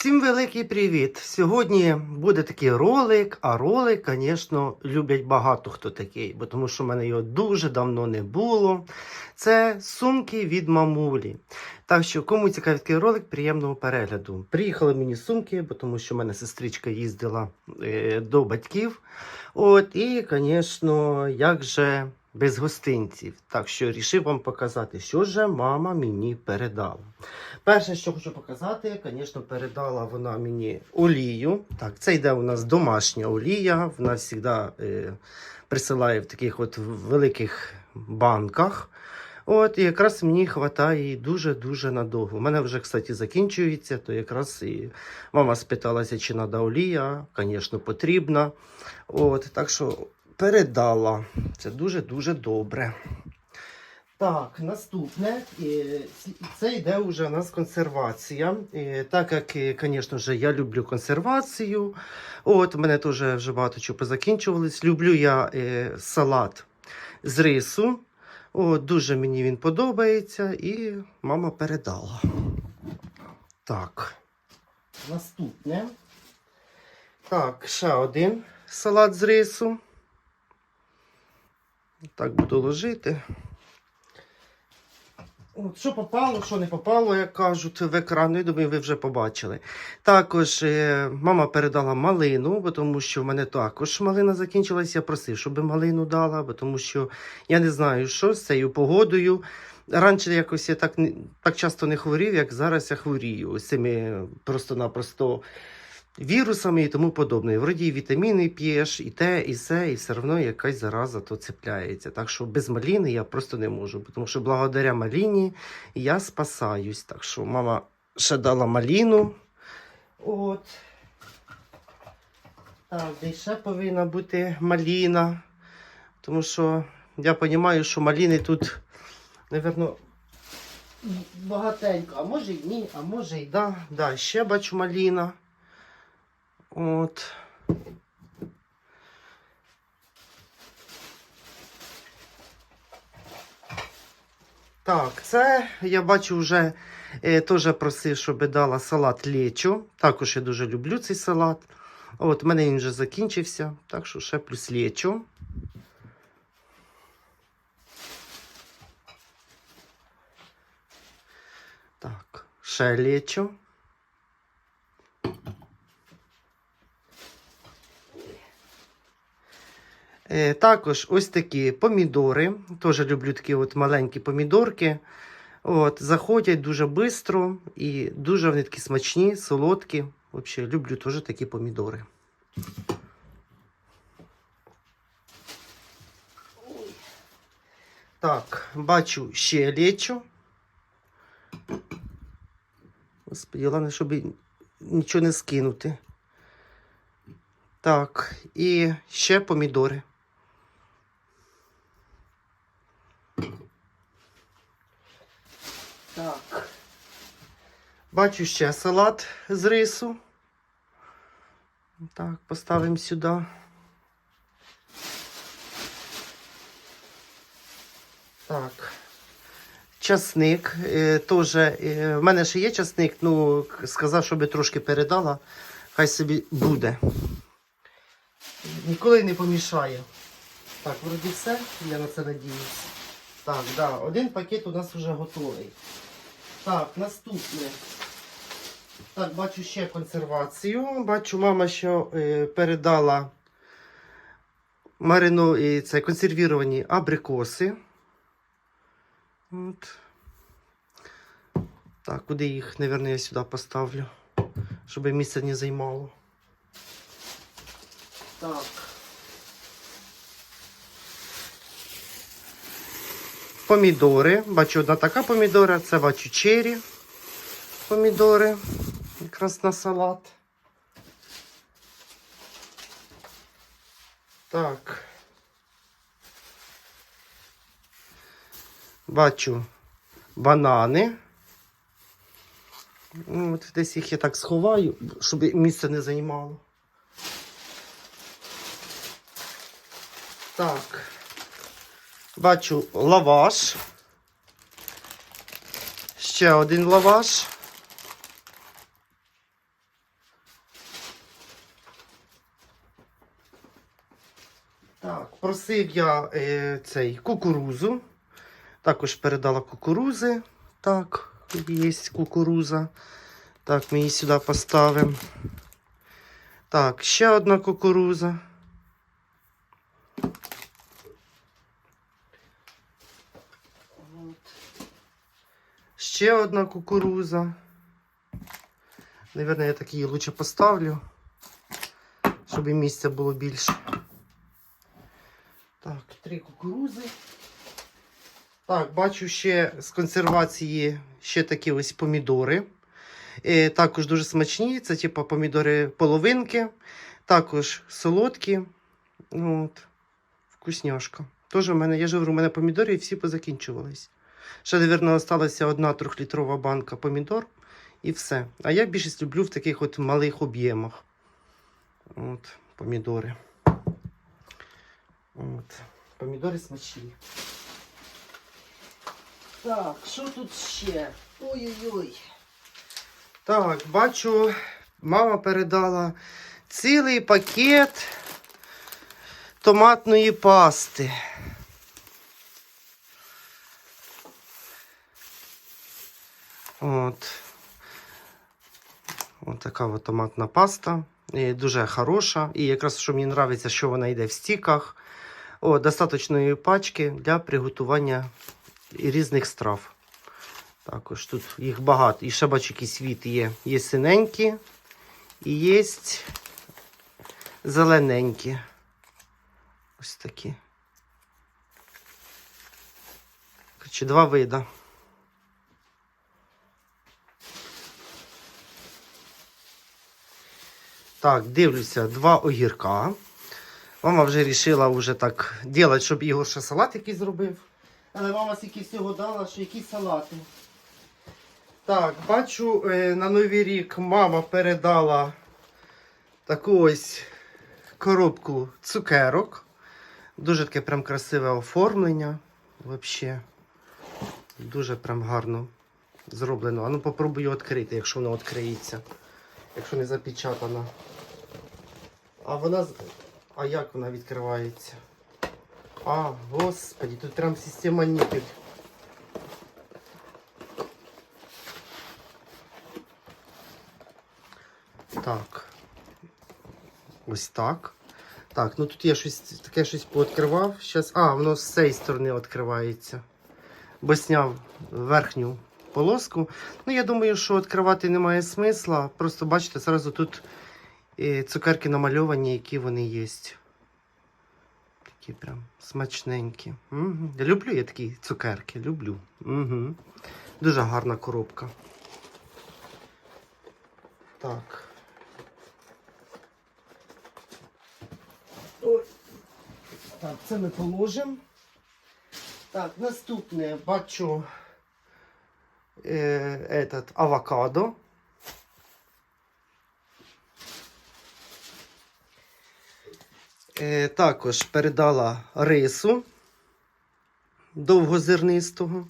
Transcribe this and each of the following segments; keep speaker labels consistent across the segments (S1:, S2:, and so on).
S1: Всім великий привіт! Сьогодні буде такий ролик, а ролик, звісно, люблять багато хто такий, бо тому що в мене його дуже давно не було. Це сумки від мамулі. Так що, кому цікавий такий ролик, приємного перегляду. Приїхали мені сумки, бо тому що в мене сестричка їздила е, до батьків. От, і, звісно, як же без гостинців. Так що рішив вам показати, що ж мама мені передала. Перше, що хочу показати, звісно, передала вона мені олію. Так, це йде у нас домашня олія. Вона завжди е, присилає в таких от великих банках. От, і якраз мені вистачає дуже-дуже надовго. У мене вже, кстати, закінчується, то якраз і мама спиталася, чи треба олія. Звісно, потрібна. От, так що передала. Це дуже-дуже добре. Так, наступне. Це йде вже у нас консервація. Так як, звісно ж, я люблю консервацію. От, мене теж вже багато чого позакінчувалось. Люблю я е, салат з рису. От, дуже мені він подобається, і мама передала. Так. Наступне. Так, ще один салат з рису. Так буду ложити. От, що попало, що не попало, як кажуть, в екран, я думаю, ви вже побачили. Також е, мама передала малину, тому що в мене також малина закінчилась. Я просив, щоб малину дала, тому що я не знаю, що з цією погодою. Раніше якось я так, так часто не хворів, як зараз я хворію. З цими просто-напросто вірусами і тому подобне. Вроді і вітаміни п'єш, і те, і все, і все одно якась зараза то цепляється. Так що без маліни я просто не можу, тому що благодаря маліні я спасаюсь. Так що мама ще дала маліну. От. Так, де ще повинна бути маліна. Тому що я розумію, що маліни тут, напевно, багатенько. А може й ні, а може й да. Да, ще бачу маліна. От. Так, це я бачу вже е, теж просив, щоб дала салат лечо. Також я дуже люблю цей салат. От, у мене він вже закінчився, так що ще плюс лечо. Так, ще лечо. Також ось такі помідори. Теж люблю такі от маленькі помідорки. От, заходять дуже швидко і дуже вони такі смачні, солодкі. Взагалі, люблю теж такі помідори. Так, бачу ще лечо. Господи, головне, щоб нічого не скинути. Так, і ще помідори. Так. Бачу ще салат з рису. Так, поставимо сюди. Так. Часник. Е, теж, е, в мене ще є часник, ну, сказав, щоб трошки передала. Хай собі буде. Ніколи не помішає. Так, вроді все, я на це надіюсь. Так, да, один пакет у нас вже готовий. Так, наступне. Так, бачу ще консервацію. Бачу, мама ще е, передала марину, і це консервіровані абрикоси. От. Так, куди їх, мабуть, я сюди поставлю, щоб місце не займало. Так. Помідори. Бачу одна така помідора, це бачу чері помідори. Якраз на салат. Так. Бачу банани. Ну, От десь їх я так сховаю, щоб місце не займало. Так. Бачу лаваш. Ще один лаваш. Так, просив я е, цей кукурузу. Також передала кукурузи. Так, є кукуруза. Так, ми її сюди поставимо. Так, ще одна кукуруза. Ще одна кукуруза. Наверное, я так її лучше поставлю, щоб і місця було більше. Так, три кукурузи. Так, бачу ще з консервації ще такі ось помідори. Е, також дуже смачні. Це типу помідори половинки. Також солодкі. От. Вкусняшка. Теж у мене, я ж говорю, у мене помідори і всі позакінчувались. Ще, мабуть, залишилася одна трьохлітрова банка помідор і все. А я більшість люблю в таких от малих об'ємах. От, помідори. От. Помідори смачні. Так, що тут ще? Ой-ой-ой. Так, бачу, мама передала цілий пакет томатної пасти. От. От така от томатна паста. І дуже хороша. І якраз що мені подобається, що вона йде в стіках. О, достаточної пачки для приготування різних страв. Також тут їх багато. І ще бачу, якийсь від є. Є синенькі і є зелененькі. Ось такі. Короче, два вида. Так, дивлюся, два огірка. Мама вже вирішила вже так робити, щоб Ігор ще салат якийсь зробив. Але мама стільки всього дала, що якісь салати. Так, бачу, е, на Новий рік мама передала таку ось коробку цукерок. Дуже таке прям красиве оформлення. Взагалі. Дуже прям гарно зроблено. А ну попробую відкрити, якщо воно відкриється. Якщо не запечатано. А вона. А як вона відкривається? А, господи, тут прям система ніпель. Так. Ось так. Так, ну тут я щось таке щось пооткривав. Щас... А, воно з цієї сторони відкривається. Бо зняв верхню полоску. Ну, я думаю, що відкривати немає смисла. Просто бачите, зразу тут е, цукерки намальовані, які вони є. Такі прям смачненькі. Угу. Люблю я такі цукерки, люблю. Угу. Дуже гарна коробка. Так. Ой. Так, це ми положимо. Так, наступне бачу е, этот авокадо. Е, також передала рису довгозернистого.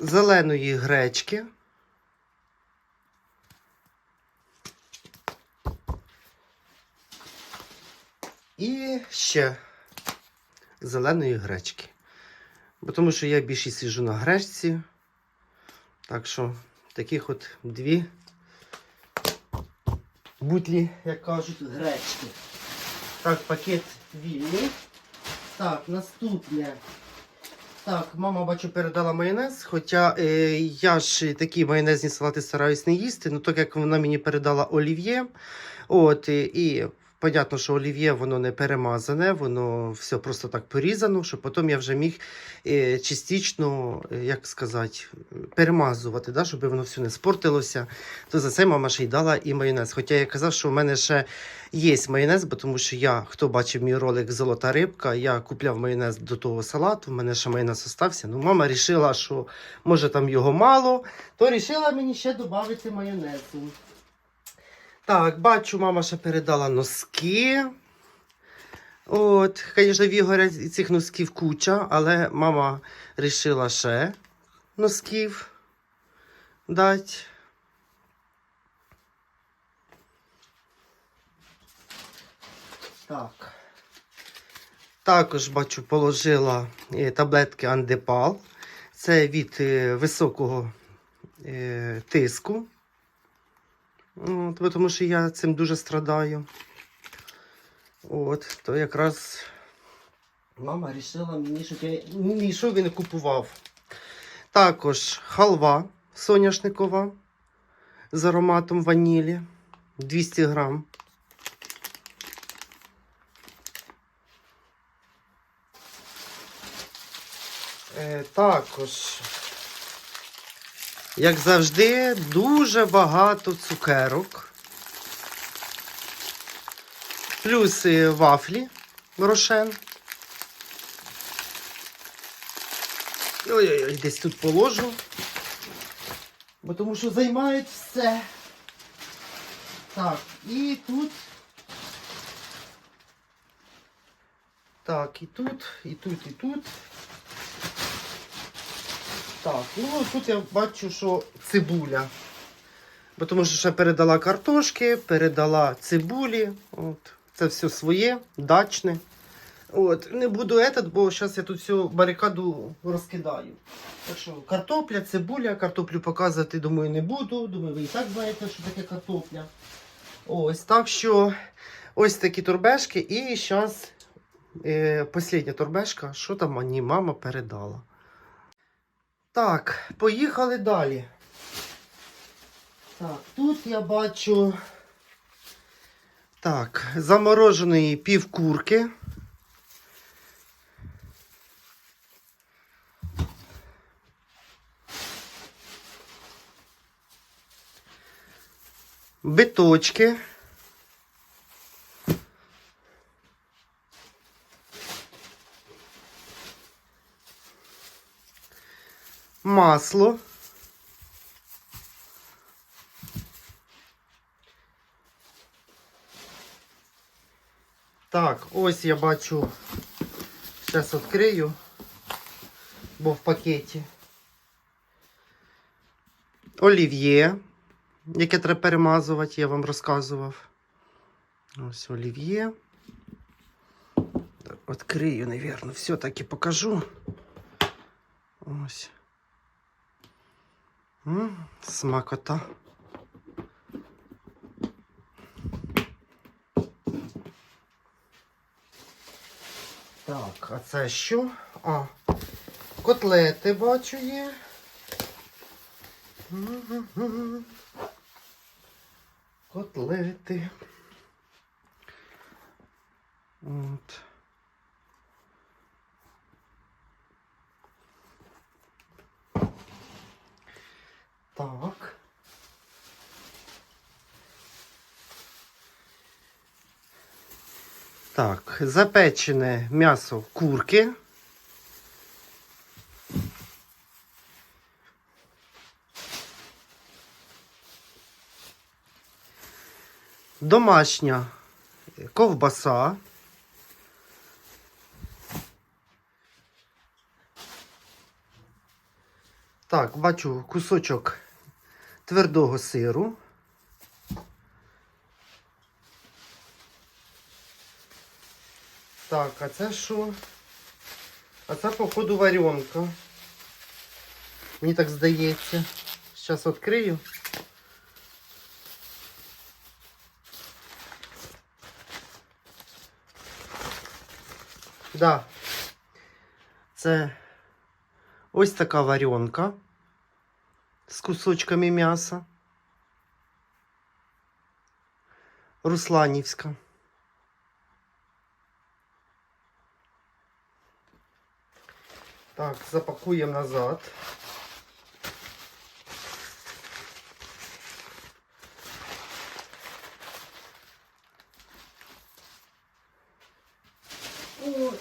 S1: Зеленої гречки. І ще зеленої гречки. Бо тому що я більше сіжу на гречці. Так що таких от дві бутлі, як кажуть, гречки. Так, пакет вільний. Так, наступне. Так, мама бачу передала майонез. Хоча е, я ж такі майонезні салати стараюсь не їсти, ну так як вона мені передала олів'є. От, і понятно, що олів'є воно не перемазане, воно все просто так порізано, щоб потім я вже міг е, частично, е, як сказати, перемазувати, да, щоб воно все не спортилося. То за це мама ще й дала і майонез. Хоча я казав, що в мене ще є майонез, бо тому що я, хто бачив мій ролик Золота рибка, я купляв майонез до того салату, в мене ще майонез остався. Ну, мама вирішила, що може там його мало, то вирішила мені ще додати майонезу. Так, бачу, мама ще передала носки. От, звісно, в Ігоря цих носків куча, але мама вирішила ще носків дати. Так. Також бачу, положила е, таблетки Андепал. Це від е, високого е, тиску. От, тому що я цим дуже страдаю. От, то якраз мама вирішила мені, щоб я не йшов і не купував. Також халва соняшникова з ароматом ванілі 200 грам. Е, також, як завжди, дуже багато цукерок. Плюс вафлі рошен. Ой-ой-ой, десь тут положу. Бо тому що займають все. Так, і тут. Так, і тут, і тут, і тут. Так, ну тут я бачу, що цибуля. Бо тому що ще передала картошки, передала цибулі. От. Це все своє, дачне. От, не буду этот, бо зараз я тут всю барикаду розкидаю. Так що картопля, цибуля, картоплю показувати, думаю, не буду. Думаю, ви і так знаєте, що таке картопля. Ось так що ось такі турбешки. І зараз е, остання турбешка, що там мені мама передала. Так, поїхали далі. Так, тут я бачу. Так, замороженої півкурки. Биточки. Масло. Так, ось я бачу. Зараз відкрию, бо в пакеті. Олів'є, яке треба перемазувати, я вам розказував. Ось олів'є. Так, Відкрию, навірно, все-таки покажу. Ось. М, Смакота. Так, а це що? А, котлети бачу є. Котлети. От. Так. Так, запечене м'ясо курки. Домашня ковбаса. Так, бачу кусочок твердого сиру. Так, а це що? А це, походу, варенка. Мені так здається. Зараз відкрию. Да. Це ось така варенка кусочками м'яса. Русланівська. Так, запакуємо назад. Ой.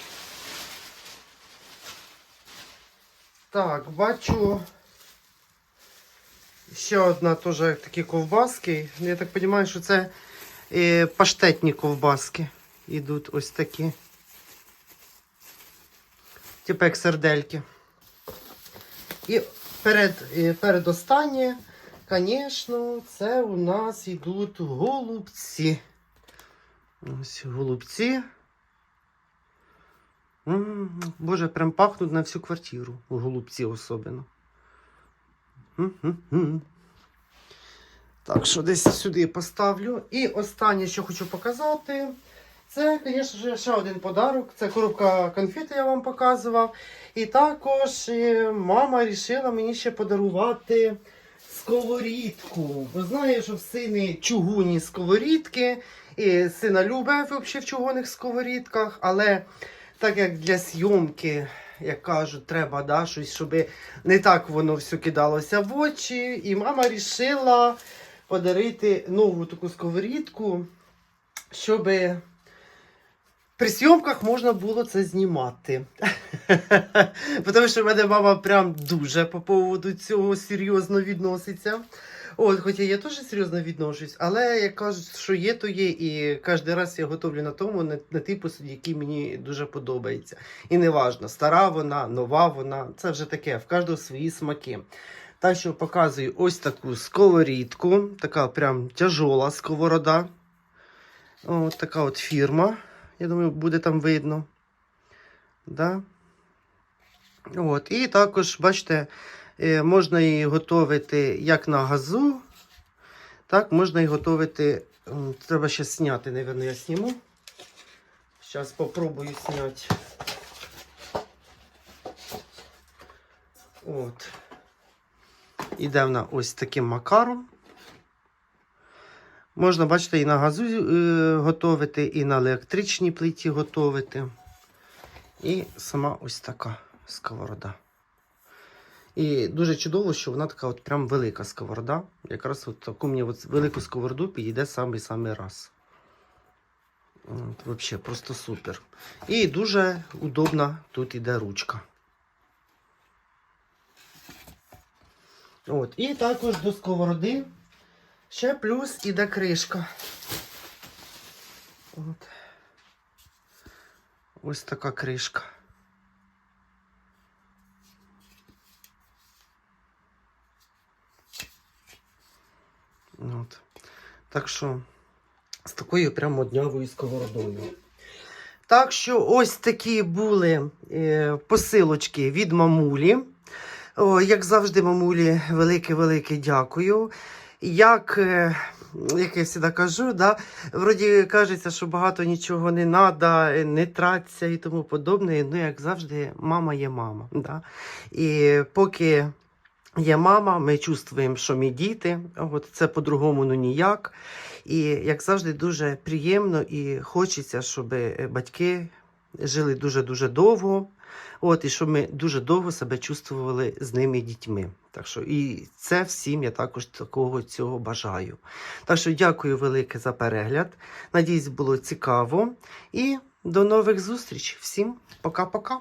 S1: Так, бачу. Ще одна теж такі ковбаски. Я так розумію, що це е, паштетні ковбаски. Ідуть ось такі. Типу як сердельки. І перед, е, передостаннє звісно, це у нас йдуть голубці. Ось голубці. М, Боже, прям пахнуть на всю квартиру. Голубці особливо. Так що десь сюди поставлю. І останнє, що хочу показати, це, звісно, ще один подарок. Це коробка конфети я вам показував. І також е, мама вирішила мені ще подарувати сковорідку. Бо знаю, що в сини чугунні сковорідки. І сина любить взагалі в чугунних сковорідках, але так як для зйомки, як кажуть, треба да, щось, щоб не так воно все кидалося в очі. І мама вирішила подарити нову таку сковорідку, щоб при зйомках можна було це знімати. Тому що в мене мама прям дуже по поводу цього серйозно відноситься. От, хоча я теж серйозно відношусь, але як кажуть, що є, то є. І кожен раз я готовлю на тому, на, на тій посуді, який мені дуже подобається. І не важно, стара вона, нова вона. Це вже таке, в кожного свої смаки. Так що показую ось таку сковорідку, така прям тяжола сковорода. От така от фірма. Я думаю, буде там видно. Да? От. І також, бачите, е, можна її готувати як на газу, так можна і готувати. Треба ще зняти, мабуть, я зніму. Зараз попробую зняти. От. Іде вона ось таким макаром. Можна, бачите, і на газу е, готувати, і на електричній плиті готувати. І сама ось така сковорода. І дуже чудово, що вона така от прям велика сковорода. Якраз от таку мені от велику сковороду підійде самий-самий раз. От, Взагалі, просто супер. І дуже удобна тут іде ручка. От. І також до сковороди ще плюс іде кришка. От. Ось така кришка. От. Так що з такою прямо днявою сковородою. Так що ось такі були е, посилочки від мамулі. О, як завжди, мамулі, велике-велике дякую. Як, е, як я завжди кажу, да, вроді кажеться, що багато нічого не треба, не траться і тому подобне. Ну, як завжди, мама є мама. Да? І поки є мама, ми чувствуємо, що ми діти. От це по-другому ну ніяк. І як завжди, дуже приємно і хочеться, щоб батьки жили дуже-дуже довго. От, і що ми дуже довго себе чувствували з ними дітьми. Так що і це всім я також такого цього бажаю. Так що дякую велике за перегляд. Надіюсь, було цікаво. І до нових зустріч. Всім пока-пока.